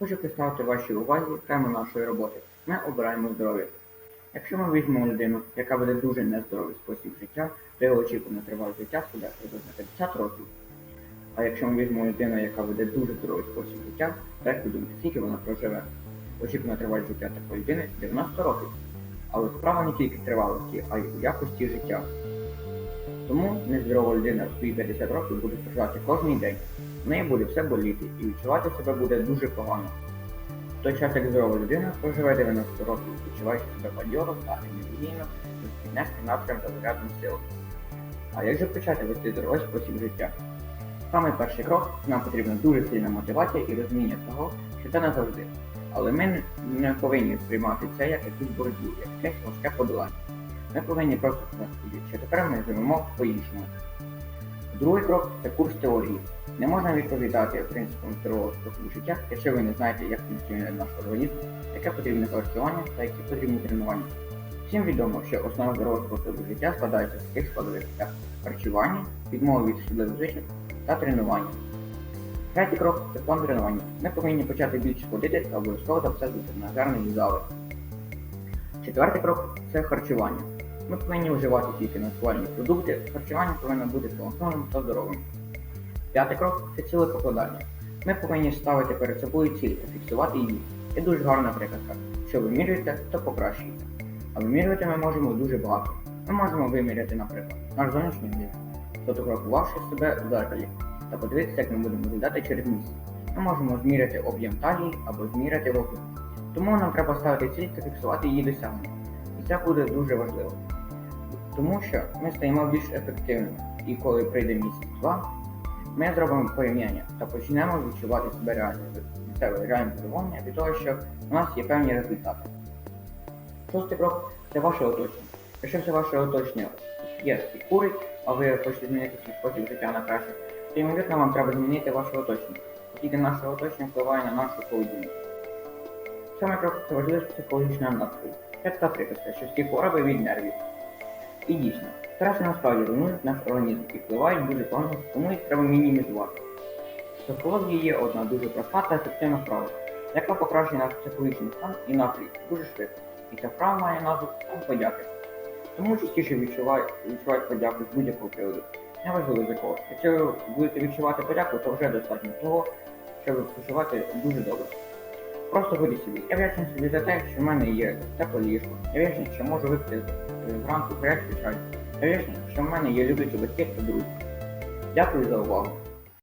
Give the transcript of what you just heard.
Хочу представити вашій увазі тему нашої роботи. Ми обираємо здоров'я. Якщо ми візьмемо людину, яка веде дуже нездоровий спосіб життя, то його очікуване тривалість життя складає приблизно 50 років. А якщо ми візьмемо людину, яка веде дуже здоровий спосіб життя, то як ви думаєте, скільки вона проживе? Очікувана тривалість життя такої людини 90 років. Але справа не тільки тривалості, а й у якості життя. Тому нездорова людина в свої 50 років буде страждати кожен день. В неї буде все боліти і відчувати себе буде дуже погано. В той час, як здорова людина проживе 90 років, відчуваючи себе бадьоро та енергійно, з піднесеним напрям та зарядом сил. А як же почати вести здоровий спосіб життя? Саме перший крок нам потрібна дуже сильна мотивація і розуміння того, що це не завжди. Але ми не повинні сприймати це як якусь боротьбу, як якесь важке подолання. Ми повинні просто сказати що тепер ми живемо по-іншому. Другий крок це курс теорії. Не можна відповідати принципам здорового способу життя, якщо ви не знаєте, як функціонує наш організм, яке потрібне харчування та які потрібні тренування. Всім відомо, що основа здорового способу життя складається з таких складових як харчування, відмова від шкідливих звичок та тренування. Третій крок це план тренування. Ми повинні почати більше ходити та обов'язково в тренажерні зали. Четвертий крок це харчування. Ми повинні вживати тільки натуральні продукти, харчування повинно бути збалансованим та здоровим. П'ятий крок це цілепокладання. Ми повинні ставити перед собою ціль та фіксувати її. Є дуже гарна приказка. Що вимірюєте, то покращуєте. А вимірювати ми можемо дуже багато. Ми можемо виміряти, наприклад, наш зовнішній вигляд, фотографувавши себе в зеркалі та подивитися, як ми будемо виглядати через місяць. Ми можемо зміряти об'єм талії або зміряти вагу. Тому нам треба ставити ціль та фіксувати її досягнення. І це буде дуже важливо. Тому що ми стаємо більш ефективними, і коли прийде місяць-два, ми зробимо порівняння та почнемо відчувати себе реально від себе реальне задоволення від того, що у нас є певні результати. Шостий крок це ваше оточення. Якщо все ваше оточення є і курить, а ви хочете змінити свій спосіб життя на краще, то ймовірно вам треба змінити ваше оточення. Оскільки наше оточення впливає на нашу поведінку. Саме крок це важливість психологічного настрою. Це така приказка, що всі хвороби від нервів. І дійсно, стреси насправді руйнують наш організм і впливають дуже погано, тому їх треба мінімізувати. В психології є одна дуже проста та ефективна вправа, яка покращує наш психологічний стан і настрій дуже швидко. І ця вправа має назву «Стан подяки. Тому частіше відчувають відчувають подяку з будь-якого приводу. Неважливо з якого. Якщо ви будете відчувати подяку, то вже достатньо того, щоб почувати дуже добре. Просто будьте собі. Я вдячний собі за те, що в мене є тепле ліжко. Я вдячний, що можу випити зранку гарячий чай. Я вдячний, що в мене є люблячі батьки та друзі. Дякую за увагу.